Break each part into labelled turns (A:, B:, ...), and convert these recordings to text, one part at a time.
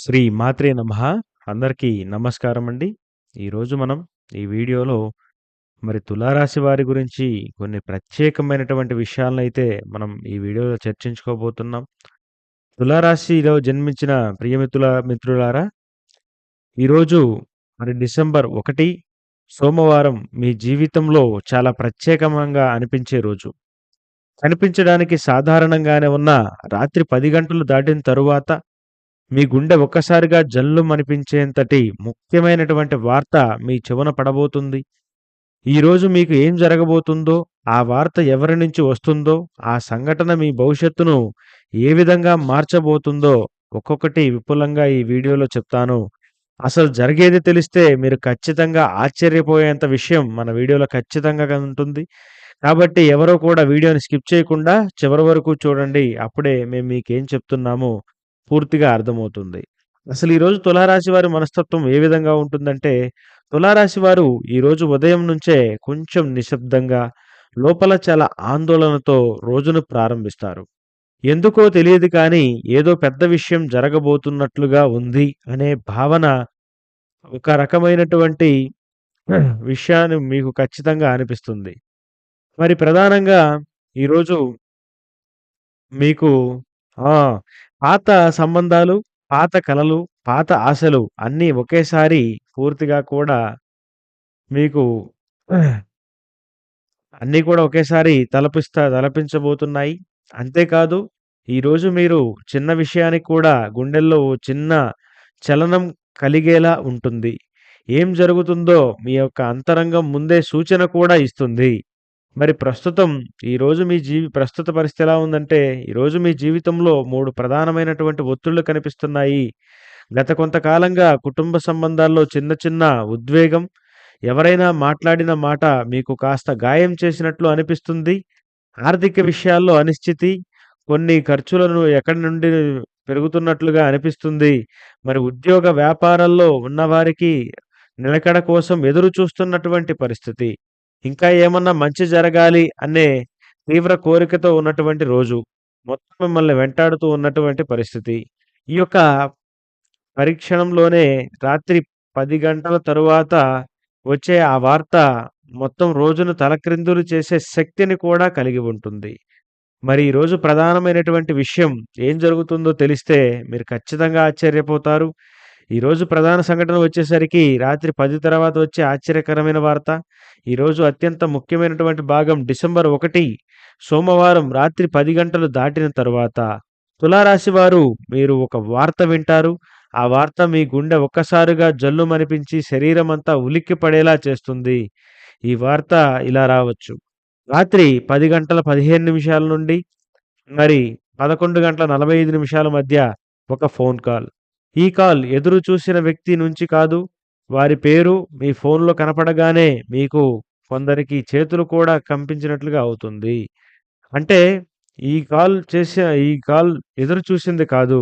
A: శ్రీ మాత్రే నమ అందరికీ నమస్కారం అండి ఈరోజు మనం ఈ వీడియోలో మరి తులారాశి వారి గురించి కొన్ని ప్రత్యేకమైనటువంటి విషయాలను అయితే మనం ఈ వీడియోలో చర్చించుకోబోతున్నాం తులారాశిలో జన్మించిన ప్రియమిత్రుల మిత్రులారా ఈరోజు మరి డిసెంబర్ ఒకటి సోమవారం మీ జీవితంలో చాలా ప్రత్యేకంగా అనిపించే రోజు కనిపించడానికి సాధారణంగానే ఉన్న రాత్రి పది గంటలు దాటిన తరువాత మీ గుండె ఒక్కసారిగా జల్లు అనిపించేంతటి ముఖ్యమైనటువంటి వార్త మీ చెవున పడబోతుంది ఈరోజు మీకు ఏం జరగబోతుందో ఆ వార్త ఎవరి నుంచి వస్తుందో ఆ సంఘటన మీ భవిష్యత్తును ఏ విధంగా మార్చబోతుందో ఒక్కొక్కటి విపులంగా ఈ వీడియోలో చెప్తాను అసలు జరిగేది తెలిస్తే మీరు ఖచ్చితంగా ఆశ్చర్యపోయేంత విషయం మన వీడియోలో ఖచ్చితంగా ఉంటుంది కాబట్టి ఎవరో కూడా వీడియోని స్కిప్ చేయకుండా చివరి వరకు చూడండి అప్పుడే మేము మీకేం చెప్తున్నామో పూర్తిగా అర్థమవుతుంది అసలు ఈరోజు తులారాశి వారి మనస్తత్వం ఏ విధంగా ఉంటుందంటే తులారాశి వారు ఈరోజు ఉదయం నుంచే కొంచెం నిశ్శబ్దంగా లోపల చాలా ఆందోళనతో రోజును ప్రారంభిస్తారు ఎందుకో తెలియదు కానీ ఏదో పెద్ద విషయం జరగబోతున్నట్లుగా ఉంది అనే భావన ఒక రకమైనటువంటి విషయాన్ని మీకు ఖచ్చితంగా అనిపిస్తుంది మరి ప్రధానంగా ఈరోజు మీకు పాత సంబంధాలు, పాత కలలు, పాత ఆశలు అన్నీ ఒకేసారి పూర్తిగా కూడా మీకు అన్నీ కూడా ఒకేసారి తలపిస్తా తలపించబోతున్నాయి. అంతేకాదు ఈరోజు మీరు చిన్న విషయానికి కూడా గుండెల్లో చిన్న చలనం కలిగేలా ఉంటుంది. ఏం జరుగుతుందో మీ యొక్క అంతరంగం ముందే సూచన కూడా ఇస్తుంది. మరి ప్రస్తుతం ఈరోజు మీ జీవి ప్రస్తుత పరిస్థితి ఎలా ఉందంటే ఈరోజు మీ జీవితంలో మూడు ప్రధానమైనటువంటి ఒత్తిళ్లు కనిపిస్తున్నాయి గత కొంతకాలంగా కుటుంబ సంబంధాల్లో చిన్న చిన్న ఉద్వేగం ఎవరైనా మాట్లాడిన మాట మీకు కాస్త గాయం చేసినట్లు అనిపిస్తుంది ఆర్థిక విషయాల్లో అనిశ్చితి కొన్ని ఖర్చులను ఎక్కడి నుండి పెరుగుతున్నట్లుగా అనిపిస్తుంది మరి ఉద్యోగ వ్యాపారాల్లో ఉన్నవారికి నిలకడ కోసం ఎదురు చూస్తున్నటువంటి పరిస్థితి ఇంకా ఏమన్నా మంచి జరగాలి అనే తీవ్ర కోరికతో ఉన్నటువంటి రోజు. మొత్తం మిమ్మల్ని వెంటాడుతూ ఉన్నటువంటి పరిస్థితి. ఈ యొక్క పరీక్షణంలోనే రాత్రి పది గంటల తరువాత వచ్చే ఆ వార్త మొత్తం రోజును తలక్రిందులు చేసే శక్తిని కూడా కలిగి ఉంటుంది. మరి ఈరోజు ప్రధానమైనటువంటి విషయం ఏం జరుగుతుందో తెలిస్తే మీరు ఖచ్చితంగా ఆశ్చర్యపోతారు. ఈరోజు ప్రధాన సంఘటన వచ్చేసరికి రాత్రి పది తర్వాత వచ్చే ఆశ్చర్యకరమైన వార్త ఈరోజు అత్యంత ముఖ్యమైనటువంటి భాగం డిసెంబర్ ఒకటి సోమవారం రాత్రి పది గంటలు దాటిన తర్వాత తులారాశి వారు మీరు ఒక వార్త వింటారు ఆ వార్త మీ గుండె ఒక్కసారిగా జల్లు మనిపించి శరీరం అంతా ఉలిక్కి పడేలా చేస్తుంది ఈ వార్త ఇలా రావచ్చు రాత్రి పది గంటల పదిహేను నిమిషాల నుండి మరి పదకొండు గంటల నలభై ఐదు నిమిషాల మధ్య ఒక ఫోన్ కాల్ ఈ కాల్ ఎదురు చూసిన వ్యక్తి నుంచి కాదు వారి పేరు మీ ఫోన్లో కనపడగానే మీకు కొందరికి చేతులు కూడా కంపించినట్లుగా అవుతుంది అంటే ఈ కాల్ చేసిన ఈ కాల్ ఎదురు చూసింది కాదు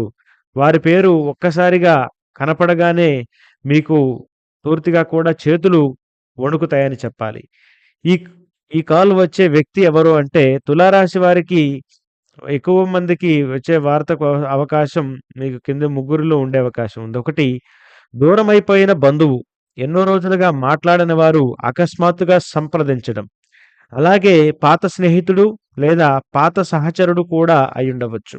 A: వారి పేరు ఒక్కసారిగా కనపడగానే మీకు పూర్తిగా కూడా చేతులు వణుకుతాయని చెప్పాలి ఈ ఈ కాల్ వచ్చే వ్యక్తి ఎవరు అంటే తులారాశి వారికి ఎక్కువ మందికి వచ్చే వార్తకు అవకాశం మీకు కింద ముగ్గురులో ఉండే అవకాశం ఉంది ఒకటి దూరం అయిపోయిన బంధువు ఎన్నో రోజులుగా మాట్లాడిన వారు అకస్మాత్తుగా సంప్రదించడం అలాగే పాత స్నేహితుడు లేదా పాత సహచరుడు కూడా అయి ఉండవచ్చు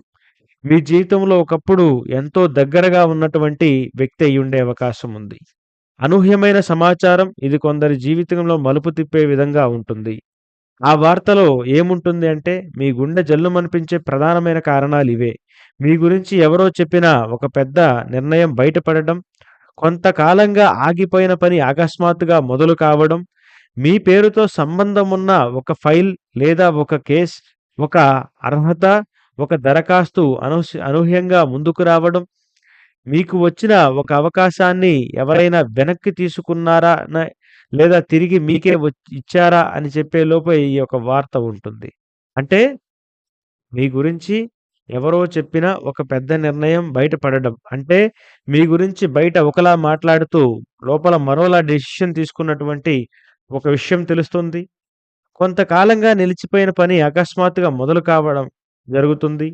A: మీ జీవితంలో ఒకప్పుడు ఎంతో దగ్గరగా ఉన్నటువంటి వ్యక్తి అయి ఉండే అవకాశం ఉంది అనూహ్యమైన సమాచారం ఇది కొందరి జీవితంలో మలుపు తిప్పే విధంగా ఉంటుంది ఆ వార్తలో ఏముంటుంది అంటే మీ గుండె జల్లుమనిపించే ప్రధానమైన కారణాలు ఇవే మీ గురించి ఎవరో చెప్పిన ఒక పెద్ద నిర్ణయం బయటపడడం కొంతకాలంగా ఆగిపోయిన పని అకస్మాత్తుగా మొదలు కావడం మీ పేరుతో సంబంధం ఉన్న ఒక ఫైల్ లేదా ఒక కేస్ ఒక అర్హత ఒక దరఖాస్తు అను అనూహ్యంగా ముందుకు రావడం మీకు వచ్చిన ఒక అవకాశాన్ని ఎవరైనా వెనక్కి తీసుకున్నారా లేదా తిరిగి మీకే ఇచ్చారా అని చెప్పే లోపే ఈ యొక్క వార్త ఉంటుంది అంటే మీ గురించి ఎవరో చెప్పిన ఒక పెద్ద నిర్ణయం బయటపడడం అంటే మీ గురించి బయట ఒకలా మాట్లాడుతూ లోపల మరోలా డెసిషన్ తీసుకున్నటువంటి ఒక విషయం తెలుస్తుంది కొంతకాలంగా నిలిచిపోయిన పని అకస్మాత్తుగా మొదలు కావడం జరుగుతుంది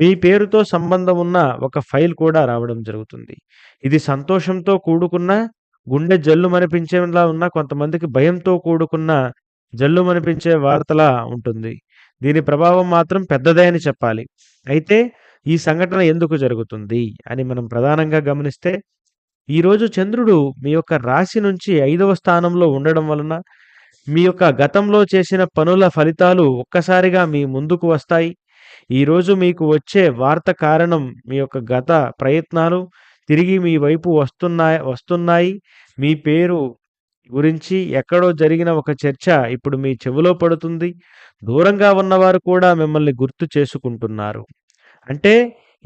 A: మీ పేరుతో సంబంధం ఉన్న ఒక ఫైల్ కూడా రావడం జరుగుతుంది ఇది సంతోషంతో కూడుకున్న గుండె జల్లు మనిపించేలా ఉన్న కొంతమందికి భయంతో కూడుకున్న జల్లు మనిపించే వార్తలా ఉంటుంది. దీని ప్రభావం మాత్రం పెద్దదే అని చెప్పాలి. అయితే ఈ సంఘటన ఎందుకు జరుగుతుంది అని మనం ప్రధానంగా గమనిస్తే, ఈరోజు చంద్రుడు మీ యొక్క రాశి నుంచి ఐదవ స్థానంలో ఉండడం వలన మీ యొక్క గతంలో చేసిన పనుల ఫలితాలు ఒక్కసారిగా మీ ముందుకు వస్తాయి. ఈరోజు మీకు వచ్చే వార్త కారణం మీ యొక్క గత ప్రయత్నాలు తిరిగి మీ వైపు వస్తున్నాయి వస్తున్నాయి మీ పేరు గురించి ఎక్కడో జరిగిన ఒక చర్చ ఇప్పుడు మీ చెవిలో పడుతుంది దూరంగా ఉన్నవారు కూడా మిమ్మల్ని గుర్తు చేసుకుంటున్నారు అంటే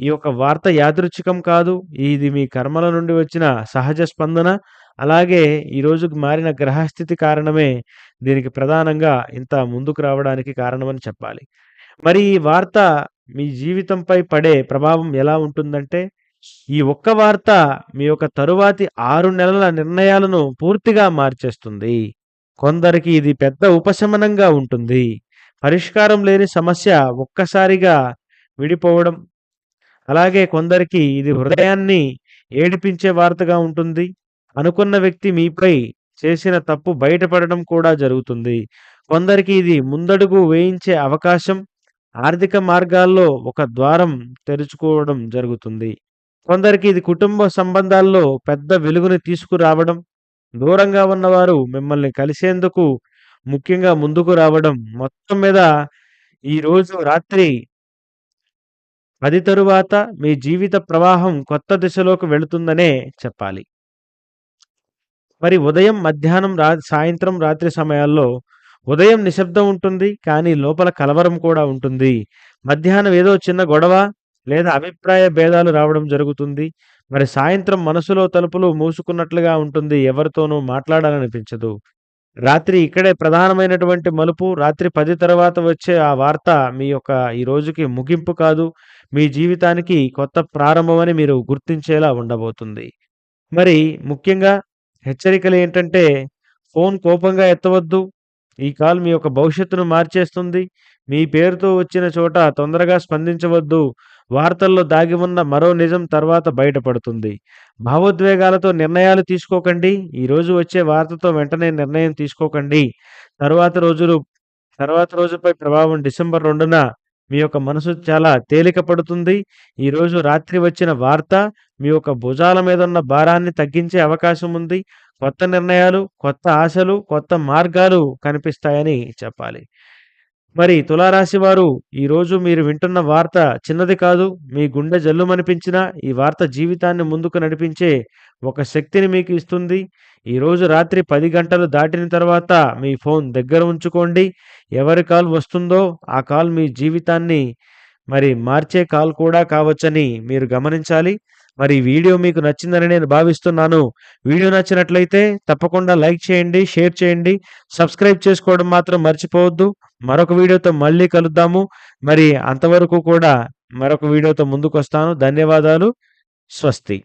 A: ఈ యొక్క వార్త యాదృచ్ఛికం కాదు ఇది మీ కర్మల నుండి వచ్చిన సహజ స్పందన అలాగే ఈ రోజుకు మారిన గ్రహస్థితి కారణమే దీనికి ప్రధానంగా ఇంత ముందుకు రావడానికి కారణమని చెప్పాలి మరి ఈ వార్త మీ జీవితంపై పడే ప్రభావం ఎలా ఉంటుందంటే ఈ ఒక్క వార్త మీ యొక్క తరువాతి ఆరు నెలల నిర్ణయాలను పూర్తిగా మార్చేస్తుంది కొందరికి ఇది పెద్ద ఉపశమనంగా ఉంటుంది పరిష్కారం లేని సమస్య ఒక్కసారిగా విడిపోవడం అలాగే కొందరికి ఇది హృదయాన్ని ఏడిపించే వార్తగా ఉంటుంది అనుకున్న వ్యక్తి మీపై చేసిన తప్పు బయటపడడం కూడా జరుగుతుంది కొందరికి ఇది ముందడుగు వేయించే అవకాశం ఆర్థిక మార్గాల్లో ఒక ద్వారం తెరుచుకోవడం జరుగుతుంది కొందరికి ఇది కుటుంబ సంబంధాల్లో పెద్ద వెలుగుని తీసుకురావడం దూరంగా ఉన్నవారు మిమ్మల్ని కలిసేందుకు ముఖ్యంగా ముందుకు రావడం మొత్తం మీద ఈరోజు రాత్రి పది తరువాత మీ జీవిత ప్రవాహం కొత్త దిశలోకి వెళుతుందనే చెప్పాలి మరి ఉదయం మధ్యాహ్నం రా సాయంత్రం రాత్రి సమయాల్లో ఉదయం నిశ్శబ్దం ఉంటుంది కానీ లోపల కలవరం కూడా ఉంటుంది మధ్యాహ్నం ఏదో చిన్న గొడవ లేదా అభిప్రాయ భేదాలు రావడం జరుగుతుంది మరి సాయంత్రం మనసులో తలుపులు మూసుకున్నట్లుగా ఉంటుంది ఎవరితోనూ మాట్లాడాలనిపించదు రాత్రి ఇక్కడే ప్రధానమైనటువంటి మలుపు రాత్రి పది తర్వాత వచ్చే ఆ వార్త మీ యొక్క ఈ రోజుకి ముగింపు కాదు మీ జీవితానికి కొత్త ప్రారంభమని మీరు గుర్తించేలా ఉండబోతుంది మరి ముఖ్యంగా హెచ్చరికలు ఏంటంటే ఫోన్ కోపంగా ఎత్తవద్దు ఈ కాల్ మీ యొక్క భవిష్యత్తును మార్చేస్తుంది మీ పేరుతో వచ్చిన చోట తొందరగా స్పందించవద్దు వార్తల్లో దాగి ఉన్న మరో నిజం తర్వాత బయటపడుతుంది భావోద్వేగాలతో నిర్ణయాలు తీసుకోకండి ఈరోజు వచ్చే వార్తతో వెంటనే నిర్ణయం తీసుకోకండి తర్వాత రోజులు తర్వాత రోజుపై ప్రభావం డిసెంబర్ రెండున మీ యొక్క మనసు చాలా తేలిక పడుతుంది ఈరోజు రాత్రి వచ్చిన వార్త మీ యొక్క భుజాల మీద ఉన్న భారాన్ని తగ్గించే అవకాశం ఉంది కొత్త నిర్ణయాలు కొత్త ఆశలు కొత్త మార్గాలు కనిపిస్తాయని చెప్పాలి మరి తులారాశి వారు ఈరోజు మీరు వింటున్న వార్త చిన్నది కాదు మీ గుండె జల్లుమనిపించిన ఈ వార్త జీవితాన్ని ముందుకు నడిపించే ఒక శక్తిని మీకు ఇస్తుంది ఈరోజు రాత్రి పది గంటలు దాటిన తర్వాత మీ ఫోన్ దగ్గర ఉంచుకోండి ఎవరి కాల్ వస్తుందో ఆ కాల్ మీ జీవితాన్ని మరి మార్చే కాల్ కూడా కావచ్చని మీరు గమనించాలి మరి వీడియో మీకు నచ్చిందని నేను భావిస్తున్నాను వీడియో నచ్చినట్లయితే తప్పకుండా లైక్ చేయండి షేర్ చేయండి సబ్స్క్రైబ్ చేసుకోవడం మాత్రం మర్చిపోవద్దు మరొక వీడియోతో మళ్ళీ కలుద్దాము మరి అంతవరకు కూడా మరొక వీడియోతో ముందుకు వస్తాను ధన్యవాదాలు స్వస్తి